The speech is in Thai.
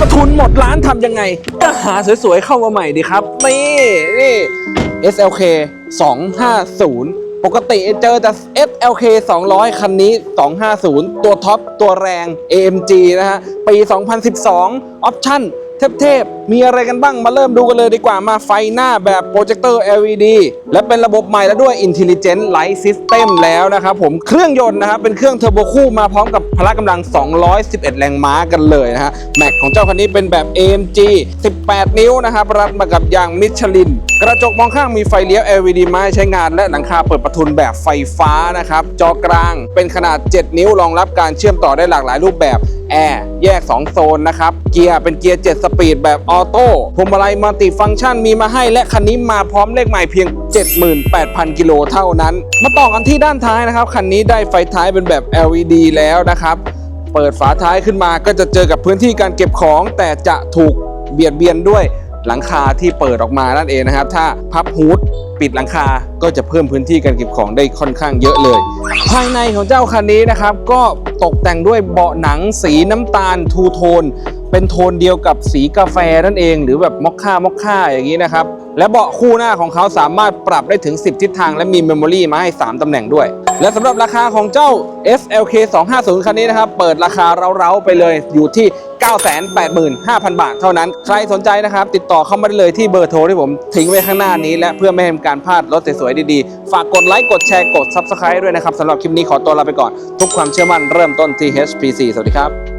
ประทุนหมดร้านทำยังไงก็หาสวยๆเข้ามาใหม่ดีครับ นี่นี่ SLK 250 ปกติเจอแต่ SLK 200 คันนี้ 250 ตัวท็อป ตัวแรง AMG นะฮะ ปี 2012 ออปชั่นเทพๆ มีอะไรกันบ้างมาเริ่มดูกันเลยดีกว่ามาไฟหน้าแบบโปรเจคเตอร์ LED และเป็นระบบใหม่แล้วด้วย Intelligent Light System แล้วนะครับผมเครื่องยนต์นะครับเป็นเครื่องเทอร์โบคู่มาพร้อมกับพละกำลัง 211 แรงม้ากันเลยนะฮะแม็กของเจ้าคันนี้เป็นแบบ AMG 18 นิ้วนะครับรัดมากับยางมิชลิน กระจกมองข้างมีไฟเลี้ยว LED มาให้ใช้งาน และหลังคาเปิดประทุนแบบไฟฟ้านะครับจอกลางเป็นขนาด 7 นิ้วรองรับการเชื่อมต่อได้หลากหลายรูปแบบแอร์แยก 2 โซนนะครับ เกียร์เป็นเกียร์ 7 สปีดแบบออโต้พวงมาลัยมัลติฟังก์ชันมีมาให้และคันนี้มาพร้อมเลขใหม่เพียง 78,000 กิโลเท่านั้น มาต่อกันที่ด้านท้ายนะครับ คันนี้ได้ไฟท้ายเป็นแบบ LED แล้วนะครับ เปิดฝาท้ายขึ้นมาก็จะเจอกับพื้นที่การเก็บของ แต่จะถูกเบียดเบียนด้วย หลังคาที่เปิดออกมานั่นเองนะครับ ถ้าพับฮูดปิดหลังคาก็จะเพิ่มพื้นที่การเก็บของได้ค่อนข้างเยอะเลย ภายในของเจ้าคันนี้นะครับ ก็ตกแต่งด้วยเบาะหนังสีน้ำตาลทูโทน เป็นโทนเดียวกับสีกาแฟนั่นเอง หรือแบบมอคค่ามอคค่าอย่างนี้นะครับ และเบาะคู่หน้าของเขาสามารถปรับได้ถึง 10 ทิศทางและมีเมมโมรีมาให้ 3 ตำแหน่งด้วย และสำหรับราคาของเจ้า SLK 250คันนี้นะครับ เปิดราคาเร้าๆไปเลยอยู่ที่ 985,000 บาทเท่านั้น ใครสนใจนะครับ ติดต่อเข้ามาได้เลยที่เบอร์โทรที่ผมทิ้งไว้ข้างหน้านี้ และเพื่อไม่ให้การพลาดรถสวยๆดีๆ ฝากกดไลค์กดแชร์กด Subscribe ด้วยนะครับสำหรับคลิปนี้ขอตัวลาไปก่อน ทุกความเชื่อมั่นเริ่มต้นที่ HPC สวัสดีครับ